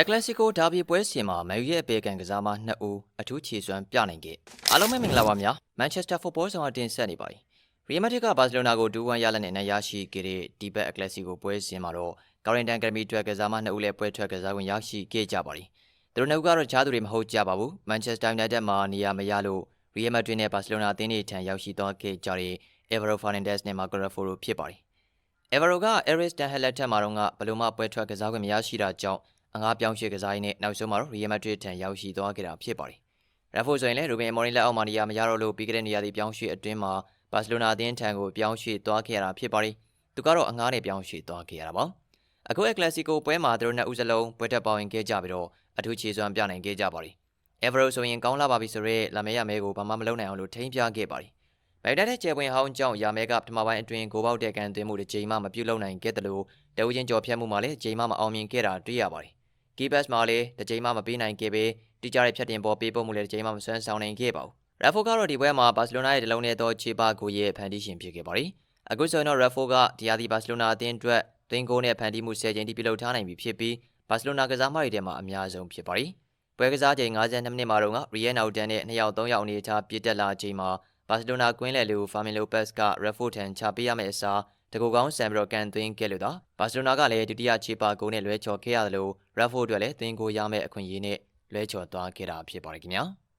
El Clasico ဒါဘီပွဲစဉ်မှာမန်ယူရဲ့အပေကန်ကစားမ2ဦးအထူးခြေစွမ်းပြနိုင်ခဲ့အားလုံးပဲမင်္ဂလာပါများ Manchester Football ဆောင်အတင်ဆက်နေပါတယ် Real Madrid ကဘာစီလိုနာကို2-1ရလက်နဲ့နိုင်ရရှိခဲ့တဲ့ဒီဘက် El Clasico ပွဲစဉ်မှာတော့ Carrington Academy အတွက်ကစားမ2ဦးလည်းပွဲထွက်ကစားဝင်ရရှိခဲ့ကြပါတယ်သူတို့နှစ်ဦးကတော့ခြားသူတွေမဟုတ်ကြပါဘူး Manchester United မှာနေရာမရလို့ Real Madrid နဲ့ Barcelona အသင်းတွေထံရောက်ရှိသွားခဲ့ကြတဲ့ Alvaro Fernandez နဲ့ Marco Raffo ဖြစ်ပါတယ် Evero က Aris Dan Hallett ထက်မှာတော့ကဘယ်လိုမှပွဲထွက်ကစားခွင့်မရရှိတာကြောင့် အငားပြောင်းရွှေ့ကစားရင်းနဲ့နောက်ဆုံးမှာတော့ Real Madrid ထံရောက်ရှိသွားခဲ့တာဖြစ်ပါတယ်။ Raffo ဆိုရင်လည်း Ruben Amorim လက်အောက်မှာနေရာမရတော့လို့ပြီးခဲ့တဲ့နေရာဒီပြောင်းရွှေ့အတွင်းမှာ Barcelona အသင်းထံကိုပြောင်းရွှေ့သွားခဲ့ရတာဖြစ်ပါတယ်။သူကတော့အငားနဲ့ပြောင်းရွှေ့သွားခဲ့ရတာပါ။အခု El Clasico ပွဲမှာသူတို့နှစ်ဦးစလုံးပွဲတက်ပေါဝင်ခဲ့ကြပြီးတော့အထူးခြေစွမ်းပြနိုင်ခဲ့ကြပါတယ်။ Evero ဆိုရင်ကောင်းလာပါပြီဆိုတော့လာမဲရမဲကိုဘာမှမလုပ်နိုင်အောင်လို့ထိန်းပြခဲ့ပါတယ်။မိုက်တက်တဲ့ကျယ်ပွင့်ဟောင်းကြောင့်ရာမဲကပထမပိုင်းအတွင်းကိုပေါက်တဲ့ကန်သွင်းမှုတစ်ချိန်မှမပြုတ်လုံနိုင်ခဲ့တယ်လို့တဦးချင်းကြော်ဖြတ်မှုမှာလည်းချိန်မှမအောင်မြင်ခဲ့တာတွေ့ရပါတယ်။ Keepers မှာလည်းတစ်ချိန်မှမပေးနိုင်ခဲ့ပဲတိကျတဲ့ဖြတ်တင်ပေါ်ပေးပို့မှုလည်းတစ်ချိန်မှမစွမ်းဆောင်နိုင်ခဲ့ပါဘူး။ Raffo ကတော့ဒီပွဲမှာဘာစီလိုနာရဲ့တလုံးနဲ့သောခြေပါကိုရဲ့ဖန်တီးရှင်ဖြစ်ခဲ့ပါတယ်။အခုဆိုရင်တော့ Raffo ကဒီယာဒီဘာစီလိုနာအသင်းအတွက်သွင်းကိုနဲ့ဖန်တီးမှု10ချိန်တိပြုလုပ်ထားနိုင်ပြီဖြစ်ပြီးဘာစီလိုနာကစားမတွေထဲမှာအများဆုံးဖြစ်ပါတယ်။ပွဲကစားချိန်52မိနစ်မှာတော့ Real Nautan နဲ့2ယောက်3ယောက်အနေချပြစ်တက်လာချိန်မှာဘာစီလိုနာကွင်းလယ်လူဖာမင်လိုပက်စ်က Raffo ထံချပေးရမယ့်အစား တကူကောင်းဆန်ပြီးတော့ကန်သွင်းခဲ့လို့သာဘာစီလိုနာကလည်းဒုတိယခြေပါဂိုးနဲ့လွဲချော်ခဲ့ရတယ်လို့ Raffo အတွက်လည်းသွင်းကိုရမယ့်အခွင့်အရေးနဲ့လွဲချော်သွားခဲ့တာဖြစ်ပါတယ်ခင်ဗျာ။